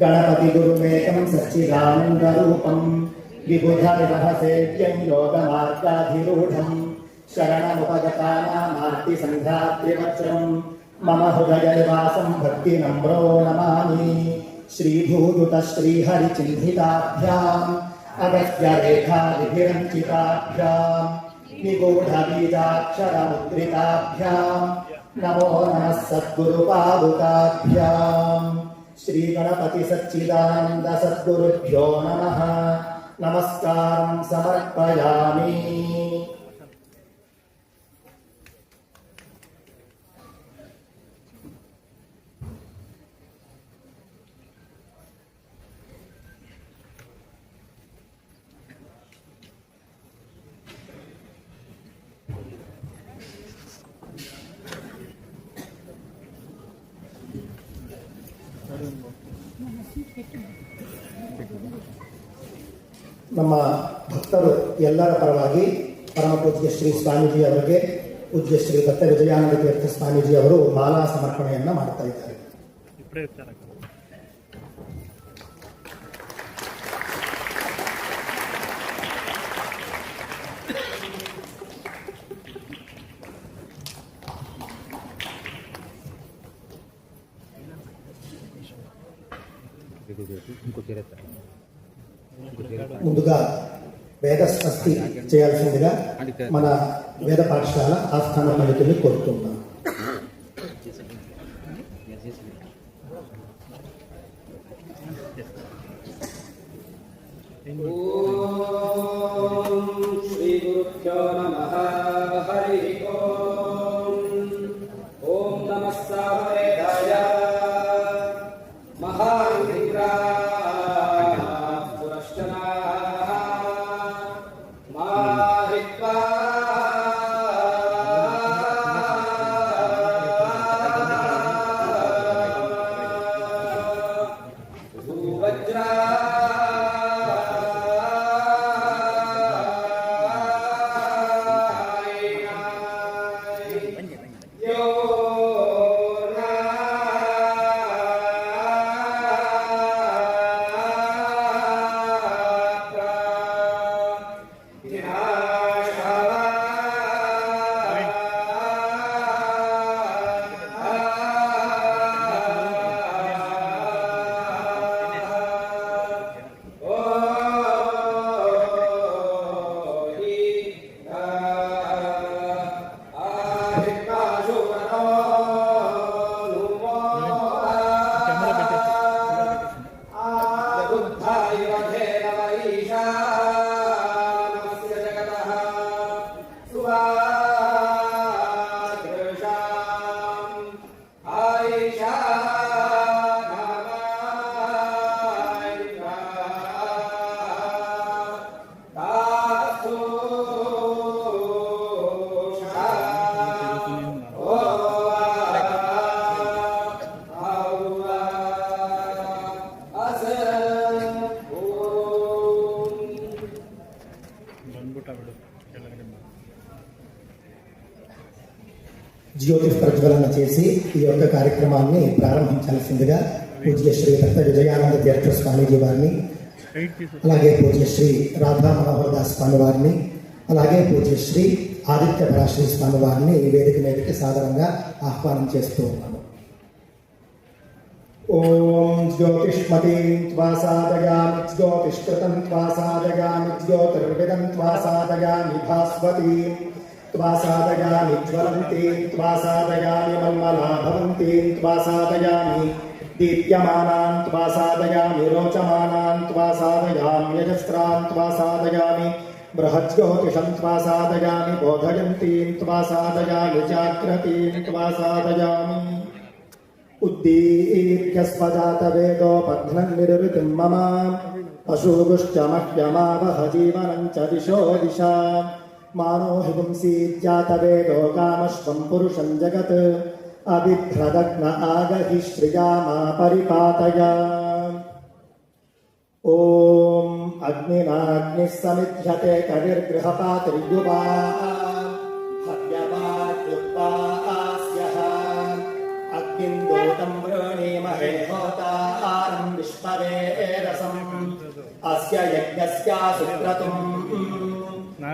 गणपति सच्चिदानन्दरूपं विबुधविवहसेव्यं योगमार्गाधिरूढम् शरणमुपगतानामार्तिसन्धात्रिवक्त्रम् मम भक्ति नम्रो नमामि। श्रीभूदुतश्रीहरिचिन्हिताभ्याम् अगस्त्यरेखाभिरञ्चिताभ्याम् निगूढबीजाक्षरमुद्रिताभ्याम् नमो नमः सद्गुरुपादुकाभ्याम् श्रीगणपतिसच्चिदानन्दसद्गुरुभ्यो नमः नमस्कारं समर्पयामि ನಮ್ಮ ಭಕ್ತರು ಎಲ್ಲರ ಪರವಾಗಿ ಪರಮಪೂಜ್ಯ ಶ್ರೀ ಸ್ವಾಮೀಜಿ ಅವರಿಗೆ ಪೂಜ್ಯ ಶ್ರೀ ದತ್ತ ವಿಜಯಾನಂದ ತೀರ್ಥ ಸ್ವಾಮೀಜಿ ಅವರು ಮಾಲಾ ಸಮರ್ಪಣೆಯನ್ನ ಮಾಡ್ತಾ ಇದ್ದಾರೆ. ಇನ್ಕೋ వేదస్వస్తి చేయాల్సిందిగా మన వేద పాఠశాల ఆస్థాన పండితుని కోరుతున్నాం. శ్రీ గురుభ్యో నమ. Ai Jai ఈ యొక్క కార్యక్రమాన్ని ప్రారంభించాల్సిందిగా పూజ్య శ్రీ రత్న విజయానంద తీర్థ స్వామీజీ వారిని అలాగే పూజ్య శ్రీ రాధా మనోహర్ దాస్ స్వామి వారిని అలాగే పూజ్య శ్రీ ఆదిత్య పరాశ్రీ స్వామి వారిని ఈ వేదిక మీదకి సాధారణంగా ఆహ్వానం చేస్తూ ఉన్నాము. ఓం జ్యోతిష్మతీం త్వా సాధయామి జ్యోతిష్కృతం త్వా సాధయామి జ్యోతిర్విదం త్వా సాధయామి భాస్వతీం. त्वा साधयामि ज्वलन्ति, त्वा साधयामि मन्मला भवन्ति, त्वा साधयामि दीप्यमानान्, त्वा साधयामि रोचमानान्, त्वा साधयाम्यजस्रान् त्वा साधयामि बृहज्योतिषं, त्वा मम पशुगुश्च मह्यमावह जीवनं च दिशो दिशा। मानो हि पुंसी ज्ञातवे लोकामश्वम् जगत्। अभिभ्रदग्न आगहि श्रियामा परिपातय। ॐ अग्निनाग्निः समिध्यते कविर्गृहपात्रर्युपात्युक्म् व्रोणीमहेभोता एरसम् अस्य यज्ञस्यातुम् సుక్రతుం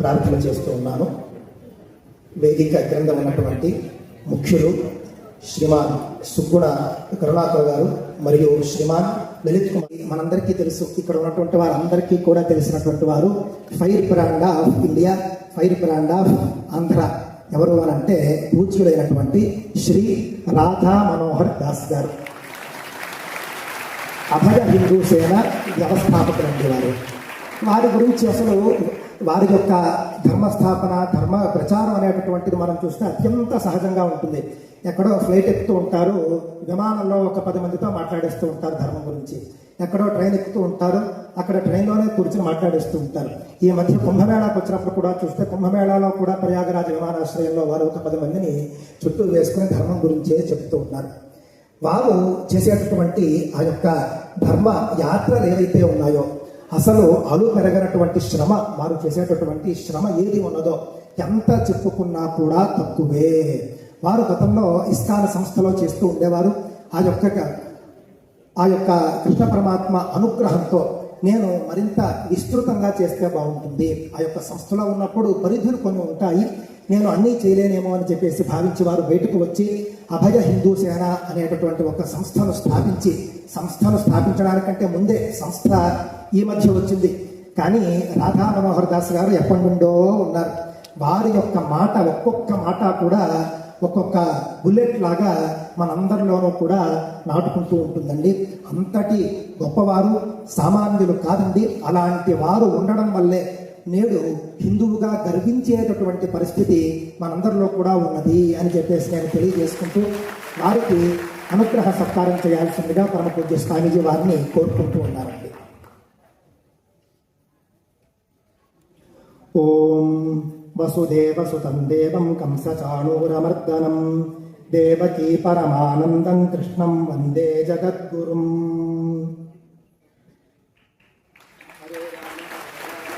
ప్రార్థన చేస్తూ ఉన్నాను. వేదిక క్రింద ఉన్నటువంటి ముఖ్యులు శ్రీమాన్ సుగ్గుణ కరుణాకర్ గారు మరియు శ్రీమాన్ లలిత్ కుమార్ మనందరికీ తెలుసు ఇక్కడ ఉన్నటువంటి వారందరికీ కూడా తెలిసినటువంటి వారు fire brand of India fire brand of Andhra. ఎవరు అని అంటే పూజ్యుడైనటువంటి శ్రీ రాధా మనోహర్ దాస్ గారు. అభయ హిందూ సేన వ్యవస్థాపకులు వారు. వారి గురించి అసలు వారి యొక్క ధర్మస్థాపన ధర్మ ప్రచారం అనేటటువంటిది మనం చూస్తే అత్యంత సహజంగా ఉంటుంది. ఎక్కడో ఫ్లైట్ ఎక్కుతూ ఉంటారు విమానంలో ఒక పది మందితో మాట్లాడేస్తూ ఉంటారు ధర్మం గురించి. ఎక్కడో ట్రైన్ ఎక్కుతూ ఉంటారు అక్కడ ట్రైన్లోనే కూర్చుని మాట్లాడేస్తూ ఉంటారు. ఈ మధ్య కుంభమేళాకు వచ్చినప్పుడు కూడా చూస్తే కుంభమేళాలో కూడా ప్రయాగరాజ విమానాశ్రయంలో వారు ఒక పది మందిని చుట్టూ వేసుకుని ధర్మం గురించే చెప్తూ ఉన్నారు. వారు చేసేటటువంటి ఆ యొక్క ధర్మ యాత్రలు ఏవైతే ఉన్నాయో అసలు అలు పెరగనటువంటి శ్రమ వారు చేసేటటువంటి శ్రమ ఏది ఉన్నదో ఎంత చెప్పుకున్నా కూడా తక్కువే. వారు గతంలో ఇస్కాన సంస్థలో చేస్తూ ఉండేవారు. ఆ యొక్క ఆ యొక్క కృష్ణ పరమాత్మ అనుగ్రహంతో నేను మరింత విస్తృతంగా చేస్తే బాగుంటుంది. ఆ యొక్క సంస్థలో ఉన్నప్పుడు పరిధులు కొన్ని ఉంటాయి. నేను అన్నీ చేయలేనేమో అని చెప్పేసి భావించి వారు బయటకు వచ్చి అభయ హిందూ సేన అనేటటువంటి ఒక సంస్థను స్థాపించి సంస్థను స్థాపించడానికంటే ముందే సంస్థ ఈ మధ్య వచ్చింది. కానీ రాధా మనోహర్ దాస్ గారు ఎప్పటి నుండో ఉన్నారు. వారి యొక్క మాట ఒక్కొక్క మాట కూడా ఒక్కొక్క బుల్లెట్ లాగా మనందరిలోనూ కూడా నాటుకుంటూ ఉంటుందండి. అంతటి గొప్పవారు సామాన్యులు కాదండి. అలాంటి వారు ఉండడం వల్లే నేడు హిందువుగా గర్వించేటటువంటి పరిస్థితి మనందరిలో కూడా ఉన్నది అని చెప్పేసి నేను తెలియజేసుకుంటూ వారికి అనుగ్రహ సత్కారం చేయాల్సిందిగా పరమ పూజ్య స్వామీజీ వారిని కోరుకుంటూ ఉన్నారండి ఓం వసుదేవసుతం దేవం కంసచాణూరమర్దనం దేవకీ పరమానందం కృష్ణం వందే జగద్గురుం.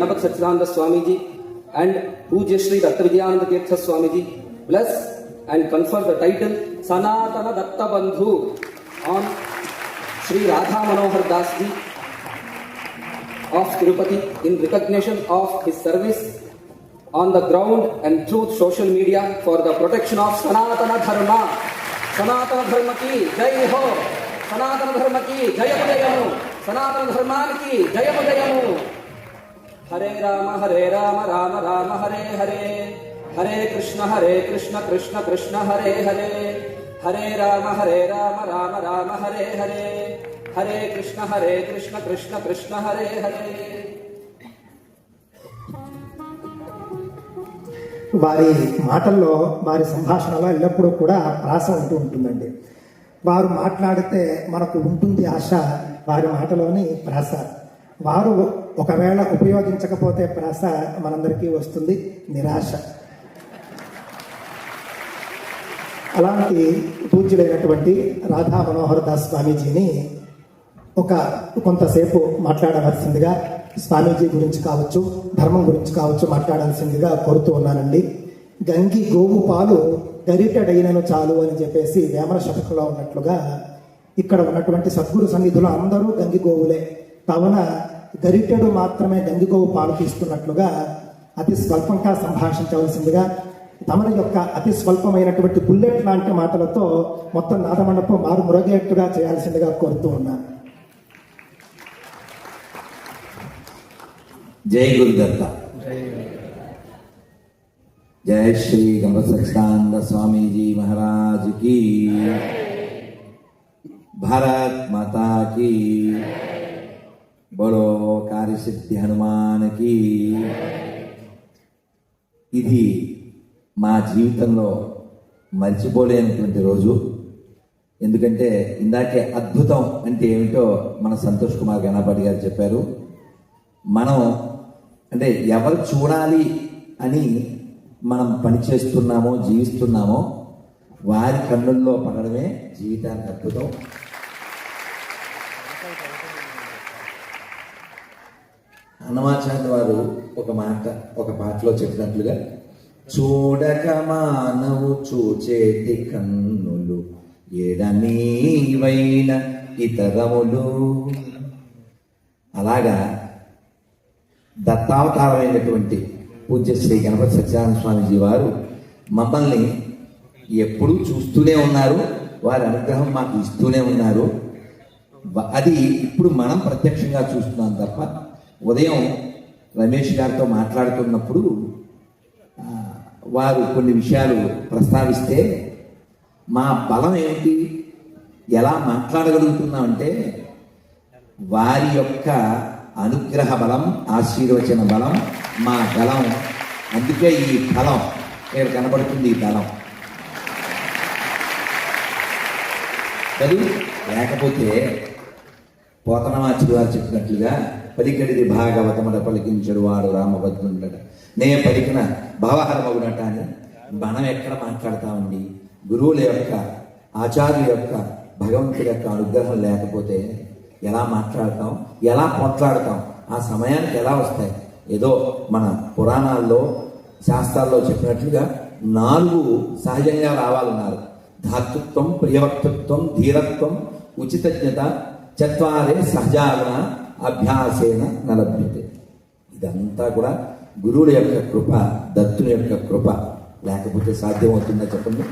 Kanapak Satchidananda Swamiji and Puja Shri Datta Vidyananda Tirtha Swamiji. Bless and confer the title Sanatana Datta Bandhu on Shri Radha Manohar Dasji of Tirupati in recognition of his service on the ground and through social media for the protection of Sanatana Dharma. Sanatana Dharma ki Jai Ho! Sanatana Dharma ki Jayam Jayamu! सनातन धर्मा की जय जयमु హరే రామ హరే రామ రామ రామ హరే హరే. హరే కృష్ణ హరే కృష్ణ కృష్ణ కృష్ణ హరే హరే. హరే రామ హరే రామ రామ రామ హరే హరే. హరే కృష్ణ హరే కృష్ణ కృష్ణ కృష్ణ హరే హరే. వారి మాటల్లో వారి సంభాషణలో ఎల్లప్పుడూ కూడా ప్రాస ఉంటూ ఉంటుందండి. వారు మాట్లాడితే మనకు ఉంటుంది ఆశ వారి మాటలోని ప్రాస వారు ఒకవేళ ఉపయోగించకపోతే ప్రాస మనందరికీ వస్తుంది నిరాశ. అలాంటి పూజ్యులైనటువంటి రాధా మనోహర్ దాస్ స్వామీజీని ఒక కొంతసేపు మాట్లాడవలసిందిగా స్వామీజీ గురించి కావచ్చు ధర్మం గురించి కావచ్చు మాట్లాడాల్సిందిగా కోరుతూ ఉన్నానండి. గంగి గోవు పాలు గరిటెడైనను చాలు అని చెప్పేసి వేమన శతకంలో ఉన్నట్లుగా ఇక్కడ ఉన్నటువంటి సద్గురు సన్నిధులు అందరూ గంగి గోవులే. కావున గరిటెడు మాత్రమే గంగిగోవు పాలు తీస్తున్నట్లుగా అతి స్వల్పంగా సంభాషించవలసిందిగా తమల యొక్క అతి స్వల్పమైనటువంటి బుల్లెట్ లాంటి మాటలతో మొత్తం నాదమండపం మారు మురగేట్టుగా చేయాల్సిందిగా కోరుతూ ఉన్నాను జై గురుదత్త. జయ శ్రీ గమసక్షాంగ స్వామీజీ మహారాజ్కి భారత్ మాతా కి బలో కార్యశక్తి హనుమానికి ఇది మా జీవితంలో మర్చిపోలేనటువంటి రోజు ఎందుకంటే ఇందాకే అద్భుతం అంటే ఏమిటో మన సంతోష్ కుమార్ గణపతి గారు చెప్పారు మనం అంటే ఎవరు చూడాలి అని మనం పనిచేస్తున్నామో జీవిస్తున్నామో వారి కన్నుల్లో పడడమే జీవితానికి అద్భుతం అన్నమాచార్య వారు ఒక మాట ఒక పాటలో చెప్పినట్లుగా చూడక మానవు చూచేటి కన్నులు ఎడనీవైన ఇతరములు? అలాగా దత్తావతారమైనటువంటి పూజ్య శ్రీ గణపతి సత్యనారాయణ స్వామిజీ వారు మమ్మల్ని ఎప్పుడూ చూస్తూనే ఉన్నారు వారి అనుగ్రహం మాకు ఇస్తూనే ఉన్నారు. అది ఇప్పుడు మనం ప్రత్యక్షంగా చూస్తున్నాం తప్ప ఉదయం రమేష్ గారితో మాట్లాడుతున్నప్పుడు వారు కొన్ని విషయాలు ప్రస్తావిస్తే మా బలం ఏమిటి? ఎలా మాట్లాడగలుగుతున్నామంటే వారి యొక్క అనుగ్రహ బలం ఆశీర్వచన బలం మా బలం. అందుకే ఈ బలం. ఇక్కడ కనబడుతుంది ఈ బలం. కదూ లేకపోతే పోతనమాచుడు వారు చెప్పినట్లుగా పలికడిది భాగవతముడ పలికించడు వాడు రామభద్రుండట. నే పలికిన భావహరమగునట అని మనం ఎక్కడ మాట్లాడతామండి? గురువుల యొక్క ఆచార్యుల యొక్క భగవంతుడి యొక్క అనుగ్రహం లేకపోతే ఎలా మాట్లాడతాం? ఎలా పోట్లాడతాం? ఆ సమయానికి ఎలా వస్తాయి? ఏదో మన పురాణాల్లో శాస్త్రాల్లో చెప్పినట్లుగా నాలుగు సహజంగా రావాలన్నారు. ధాతృత్వం ప్రియవక్తృత్వం ధీరత్వం ఉచితజ్ఞత చత్వారే సహజాగన అభ్యాసేన నలభ్యతే ఇదంతా కూడా గురువుల యొక్క కృప దత్తుని యొక్క కృప లేకపోతే సాధ్యమవుతుందా చెప్పండి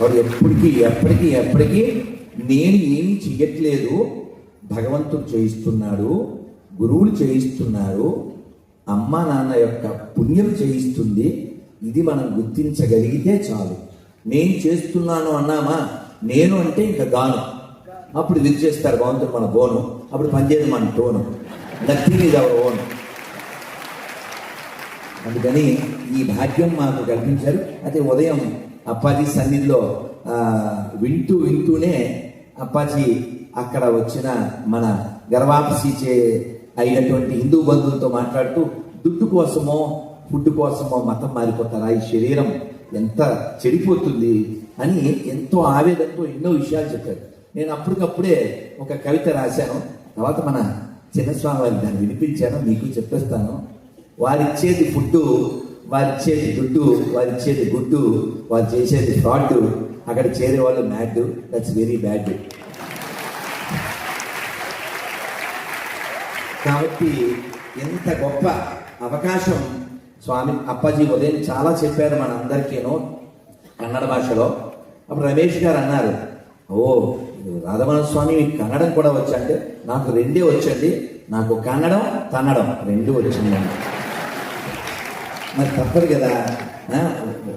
వాడు ఎప్పటికీ ఎప్పటికీ ఎప్పటికీ నేను ఏం చెయ్యట్లేదు భగవంతుడు చేయిస్తున్నాడు గురువులు చేయిస్తున్నారు అమ్మ నాన్న యొక్క పుణ్యం చేయిస్తుంది. ఇది మనం గుర్తించగలిగితే చాలు. నేను చేస్తున్నాను అన్నామా? నేను అంటే ఇంకా గాను. అప్పుడు ఇది చేస్తారు భగవంతుడు మన బోను. అప్పుడు పనిచేయదు మన టోను. నథింగ్ ఇది అవర్ ఓన్ అందుకని ఈ భాగ్యం మాకు కల్పించారు. అయితే ఉదయం అప్పాజీ సన్నిధిలో వింటూ వింటూనే అప్పాజీ అక్కడ వచ్చిన మన గర్వాపసి చే అయినటువంటి హిందూ బంధువులతో మాట్లాడుతూ దుడ్డు కోసమో ఫుడ్ కోసమో మతం మారిపోతారా? ఈ శరీరం ఎంత చెడిపోతుంది? అని ఎంతో ఆవేదంతో ఎన్నో విషయాలు చెప్పారు. నేను అప్పటికప్పుడే ఒక కవిత రాశాను. తర్వాత మన చిన్నస్వామి వారికి దాన్ని వినిపించాను మీకు చెప్పేస్తాను. వారిచ్చేది ఫుడ్డు వారిచ్చేది దుడ్డు వారిచ్చేది గుడ్డు వారు చేసేది ఫ్రాడ్ అక్కడ చేరే వాళ్ళు మ్యాడ్. దట్స్ వెరీ బ్యాడ్ కాబట్టి ఎంత గొప్ప అవకాశం స్వామి అప్పాజీ ఉదయం చాలా చెప్పారు మనందరికీనో కన్నడ భాషలో. అప్పుడు రమేష్ గారు అన్నారు ఓ రాధమన స్వామి మీకు కన్నడం కూడా వచ్చండి నాకు రెండే వచ్చండి. నాకు కన్నడం కన్నడం రెండు వచ్చింది మరి తప్పదు కదా.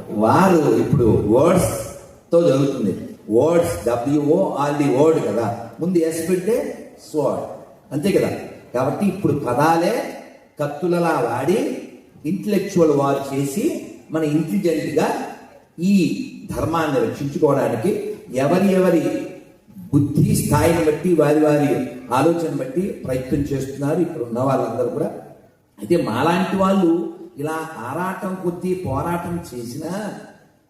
వారు ఇప్పుడు వర్డ్స్తో జరుగుతుంది. Words W O all the word. ముందు ఎస్ పెడితే స్వర్డ్. అంతే కదా. కాబట్టి ఇప్పుడు పదాలే కత్తులలా వాడి ఇంటలెక్చువల్ వారు చేసి మన ఇంటెలిజెంట్గా ఈ ధర్మాన్ని రక్షించుకోవడానికి ఎవరి ఎవరి బుద్ధి స్థాయిని బట్టి వారి వారి ఆలోచన బట్టి ప్రయత్నం చేస్తున్నారు ఇక్కడ ఉన్న వాళ్ళందరూ కూడా. అయితే మాలాంటి వాళ్ళు ఇలా ఆరాటం కొద్దీ పోరాటం చేసినా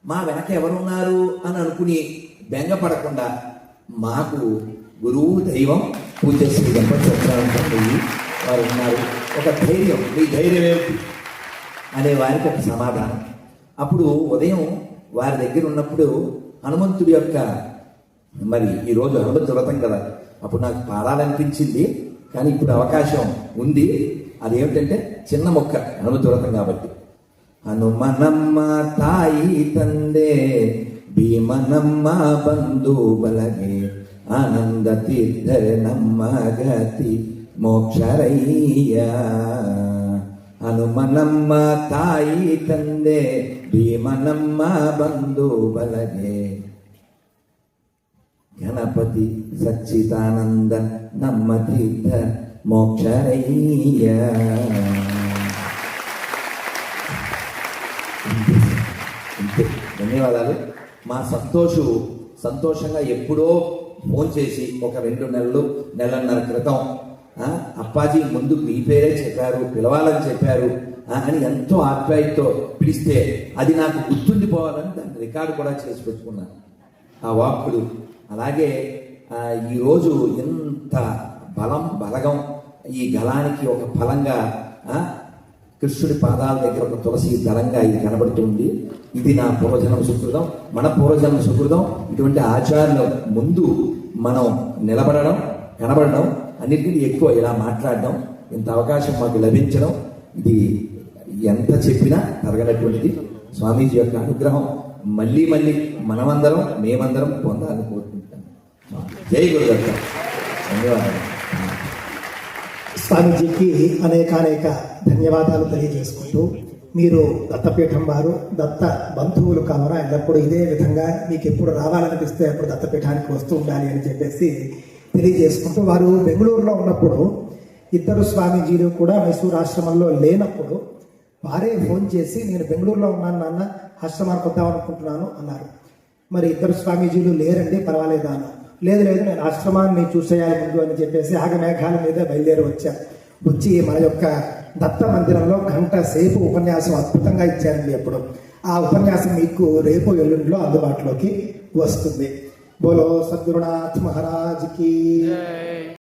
మా వెనక ఎవరున్నారు అని అనుకుని బెంగపడకుండా మాకు గురువు దైవం పూజ శ్రీ వారు ఉన్నారు. ఒక ధైర్యం మీ ధైర్యం ఏమిటి? అనే వారికి ఒక సమాధానం. అప్పుడు ఉదయం వారి దగ్గర ఉన్నప్పుడు హనుమంతుడి యొక్క మరి ఈరోజు హనుమంతు వ్రతం కదా అప్పుడు నాకు పాడాలనిపించింది కానీ ఇప్పుడు అవకాశం ఉంది అదేమిటంటే చిన్న మొక్క హనుమంతు వ్రతం కాబట్టి ಹನುಮನಮ್ಮ ತಾಯಿ ತಂದೆ ಭೀಮನಮ್ಮ ಬಂಧು ಬಲಗೆ ಆನಂದ ತೀರ್ಥರೆ ನಮ್ಮ ಗತಿ ಮೋಕ್ಷರಯ್ಯ ಹನುಮನಮ್ಮ ತಾಯಿ ತಂದೆ ಭೀಮನಮ್ಮ ಬಂಧು ಬಲಗೆ గణపతి సచ్చిదానంద నమ్మ తీర్థ మోక్షరయ్య ధన్యవాదాలు మా సంతోషు సంతోషంగా ఎప్పుడో ఫోన్ చేసి ఒక రెండు నెలలు నెలన్నర క్రితం అప్పాజీ ముందు మీ పేరే చెప్పారు పిలవాలని చెప్పారు అని ఎంతో ఆప్యాయతో పిలిస్తే అది నాకు గుర్తుండిపోవాలని దాన్ని రికార్డు కూడా చేసి పెట్టుకున్నాను ఆ వాక్కులు అలాగే ఈరోజు ఎంత బలం బలగం ఈ గలానికి ఒక ఫలంగా కృష్ణుడి పాదాల దగ్గర ఒక తులసి దళంగా ఇది కనబడుతుంది ఇది నా పూర్వజన్మ సుకృతం మన పూర్వజన్మ సుకృతం. ఇటువంటి ఆచార్యుల ముందు మనం నిలబడడం కనబడడం అన్నిటికీ ఎక్కువ ఇలా మాట్లాడడం ఇంత అవకాశం మాకు లభించడం ఇది ఎంత చెప్పినా తరగనటువంటిది. స్వామీజీ యొక్క అనుగ్రహం మళ్ళీ మళ్ళీ మనమందరం మేమందరం పొందాలని కోరుతున్నాం జై గురుదత్త. ధన్యవాదాలు. స్వామీజీకి అనేకానేక ధన్యవాదాలు తెలియజేసుకుంటూ మీరు దత్తపీఠం వారు దత్త బంధువులు కావున ఎల్లప్పుడూ ఇదే విధంగా మీకు ఎప్పుడు రావాలనిపిస్తే అప్పుడు దత్తపీఠానికి వస్తూ ఉండాలి అని చెప్పేసి తెలియజేసుకుంటూ వారు బెంగళూరులో ఉన్నప్పుడు ఇద్దరు స్వామీజీలు కూడా మైసూరు ఆశ్రమంలో లేనప్పుడు వారే ఫోన్ చేసి నేను బెంగళూరులో ఉన్నాను నాన్న ఆశ్రమానికి వద్దాం అనుకుంటున్నాను అన్నారు. మరి ఇద్దరు స్వామీజీలు లేరండి పర్వాలేదా అన్నారు. లేదు లేదు నేను ఆశ్రమాన్ని చూసేయాలి ముందు అని చెప్పేసి ఆగమేఘాల మీద బయలుదేరి వచ్చాను వచ్చి మన యొక్క దత్త మందిరంలో గంట సేపు ఉపన్యాసం అద్భుతంగా ఇచ్చారండి ఎప్పుడు. ఆ ఉపన్యాసం మీకు రేపు ఎల్లుండిలో అందుబాటులోకి వస్తుంది. బోలో సద్గురునాథ్ మహారాజ్కి